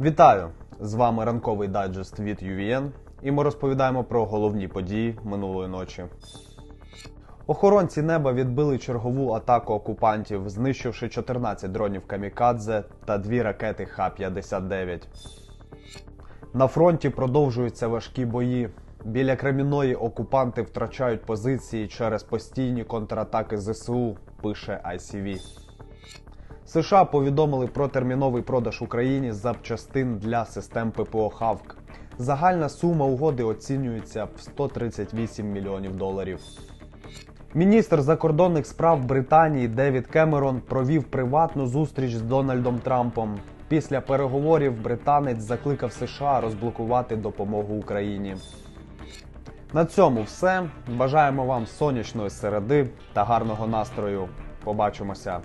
Вітаю! З вами ранковий дайджест від UVN, і ми розповідаємо про головні події минулої ночі. Охоронці неба відбили чергову атаку окупантів, знищивши 14 дронів Камікадзе та дві ракети Х-59. На фронті продовжуються важкі бої. Біля Креміної окупанти втрачають позиції через постійні контратаки ЗСУ, пише ICV. США повідомили про терміновий продаж Україні запчастин для систем ППО Хавк. Загальна сума угоди оцінюється в 138 мільйонів доларів. Міністр закордонних справ Британії Девід Кемерон провів приватну зустріч з Дональдом Трампом. Після переговорів британець закликав США розблокувати допомогу Україні. На цьому все. Бажаємо вам сонячної середи та гарного настрою. Побачимося.